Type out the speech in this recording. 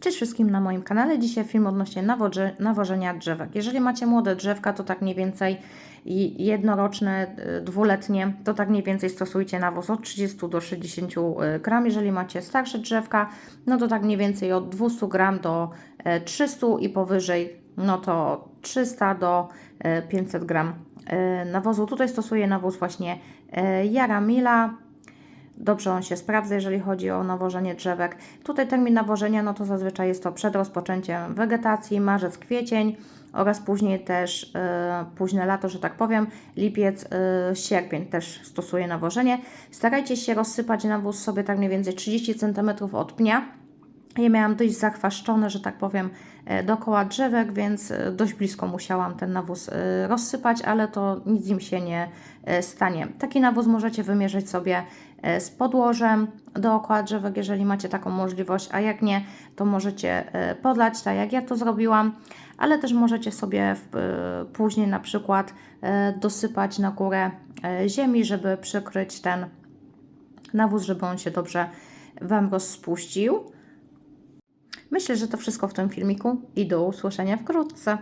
Cześć wszystkim na moim kanale. Dzisiaj film odnośnie nawoże, nawożenia drzewek. Jeżeli macie młode drzewka, to tak mniej więcej jednoroczne, y, dwuletnie, to tak mniej więcej stosujcie nawóz od 30 do 60 gram. Jeżeli macie starsze drzewka, no to tak mniej więcej od 200 gram do e, 300 i powyżej, no to 300 do e, 500 gram e, nawozu. Tutaj stosuję nawóz właśnie e, Jaramila. Dobrze on się sprawdza, jeżeli chodzi o nawożenie drzewek. Tutaj termin nawożenia, no to zazwyczaj jest to przed rozpoczęciem wegetacji, marzec, kwiecień oraz później też e, późne lato, że tak powiem, lipiec, e, sierpień też stosuje nawożenie. Starajcie się rozsypać nawóz sobie tak mniej więcej 30 cm od pnia. Ja miałam dość zachwaszczone, że tak powiem, e, dookoła drzewek, więc e, dość blisko musiałam ten nawóz e, rozsypać, ale to nic im się nie stanie. Taki nawóz możecie wymierzyć sobie z podłożem dookoła drzewek, jeżeli macie taką możliwość, a jak nie, to możecie podlać, tak jak ja to zrobiłam, ale też możecie sobie później na przykład dosypać na górę ziemi, żeby przykryć ten nawóz, żeby on się dobrze Wam rozpuścił. Myślę, że to wszystko w tym filmiku i do usłyszenia wkrótce.